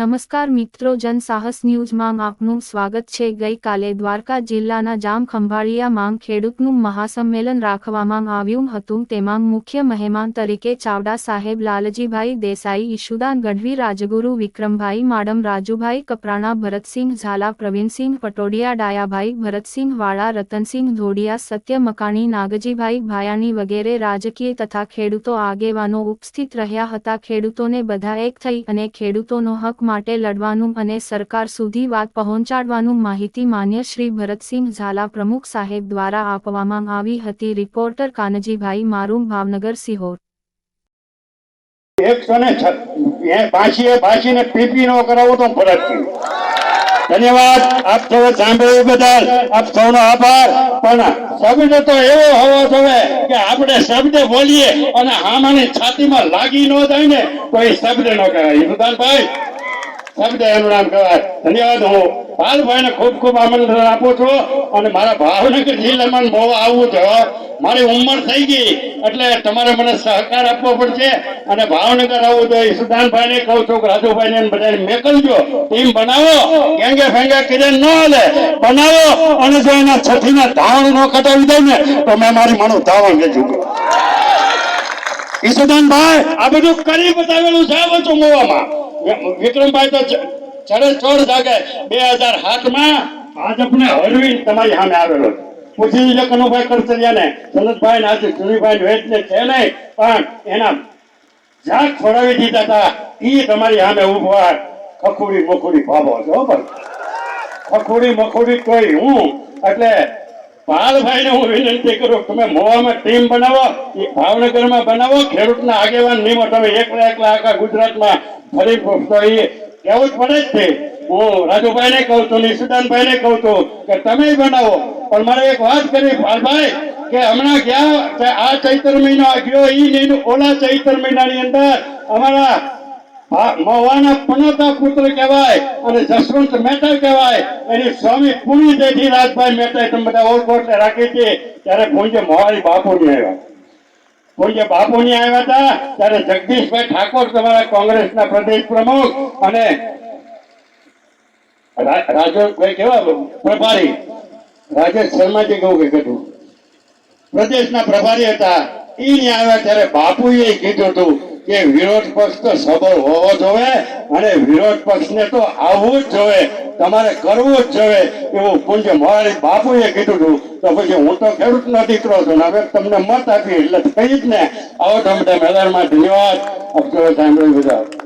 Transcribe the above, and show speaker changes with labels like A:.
A: નમસ્કાર મિત્રો જનસાહસ ન્યૂઝમાં આપનું સ્વાગત છે. ગઈકાલે દ્વારકા જિલ્લાના જામ ખંભાળિયામાં ખેડૂતનું મહાસંમેલન રાખવામાં આવ્યું હતું. તેમાં મુખ્ય મહેમાન તરીકે ચાવડા સાહેબ લાલજીભાઈ દેસાઈ, ઈશુદાન ગઢવી, રાજગુરુ વિક્રમભાઈ માડમ, રાજુભાઈ કપરાણા, ભરતસિંહ ઝાલા, પ્રવીણસિંહ પટોડિયા, ડાયાભાઈ ભરતસિંહ વાળા, રતનસિંહ ધોડિયા સત્ય મકાણી નાગજીભાઈ ભાયાણી વગેરે રાજકીય તથા ખેડૂતો આગેવાનો ઉપસ્થિત રહ્યા હતા. ખેડૂતોને બધા એક થઈ અને ખેડૂતોનો હક માટે લડવાનું અને સરકાર સુધી વાત પહોંચાડવાનું માહિતી માન્ય શ્રી ભરતસિંહ ઝાલા પ્રમુખ સાહેબ દ્વારા આપવામાં આવી હતી. રિપોર્ટર કાનજીભાઈ મારૂમ, ભાવનગર, સિહોર.
B: એકસો ને બાસી બાસી પીપી નો કરાવો તો ફરજ ધન્યવાદ. આપ સૌ સાંભળ્યું બદલ આપ સૌનો આભાર. પણ શબ્દ તો એવો હોવો જોઈએ કે આપણે શબ્દ બોલીએ અને હામાની છાતીમાં લાગી ન જાય ને તો એ શબ્દ ન કહેવાય સુધાનભાઈ શબ્દ એનું નામ કહેવાય. ધન્યવાદ હું પાલભાઈ ને ખૂબ ખૂબ આમંત્રણ આપું છું અને મારા ભાવનગર જિલ્લામાં બહુ આવવું છે મારી ઉંમર થઈ ગઈ એટલે તમારે મને સહકાર આપવો પડશે અને ભાવનગર આવવું જોઈએ સુદાનભાઈ ને કહું છું કે રાજુભાઈ ને બધાને મેકલજો. ટીમ બનાવો. ગેંગે ફેંગે કિરણ ન હાલે. બનાવો. અને જો એના છઠ્ઠીના ધાવણ ન કટાવી દઉં ને, તો મેં મારી માનું ધાવણ વેચું ઈશુદાનભાઈ આ બધું કરી બતાવેલું છે બધું મોવામાં. વિક્રમભાઈ તો ચડે ચોર જાગે. બે હજારમાં ભાજપને હરવી તમારી સામે આવેલો પૂછી લીધો કનુભાઈ કરસરિયાને સનતભાઈ આજે સુનીભાઈ વેચને છે નહીં, પણ એના જ્યાં ખોડાવી દીધા હતા. ઈ તમારી સામે ઊભા ખખુડી મખુડી ભાવો છો પણ ખખુડી મખુડી કોઈ હું. એટલે પાલભાઈ ને હું વિનંતી કરું, તમે મોવામાં ટીમ બનાવો, એ ભાવનગરમાં બનાવો, ખેડૂતના આગેવાન નિમો, તમે એકલા એકલા આખા ગુજરાતમાં ફરી તો એ જ પડે જ છે. હું રાજુભાઈ ને કહું છું નિશુદાનભાઈ ને કહું છું કે તમે બનાવો. પણ મારે એક વાત કરી પાલભાઈ કે હમણાં ગયા આ ચૈત્ર મહિનો ગયો, ઈ નહીં ઓલા ચૈત્ર મહિનાની અંદર અમારા આ મવાના પનોતા પુત્ર પ્રદેશ પ્રમુખ અને રાજભાઈ કેવા પ્રભારી. રાજેશ શર્માજી કહું કે કીધું. પ્રદેશના પ્રભારી હતા. એ આવ્યા ત્યારે બાપુએ કીધું હતું કે વિરોધ પક્ષ તો સબળ હોવો જોઈએ અને વિરોધ પક્ષને તો આવવું જ જોઈએ તમારે કરવું જ જોઈએ એવું પૂજ્ય મોરારી બાપુએ કીધું હતું. તો પછી હું તો ખેડૂતનો દીકરો છું ને હવે તમને મત આપી એટલે થઈ જ ને. આવો તમે મેદાનમાં. ધન્યવાદ. આપજો સાંભળ્યું બધા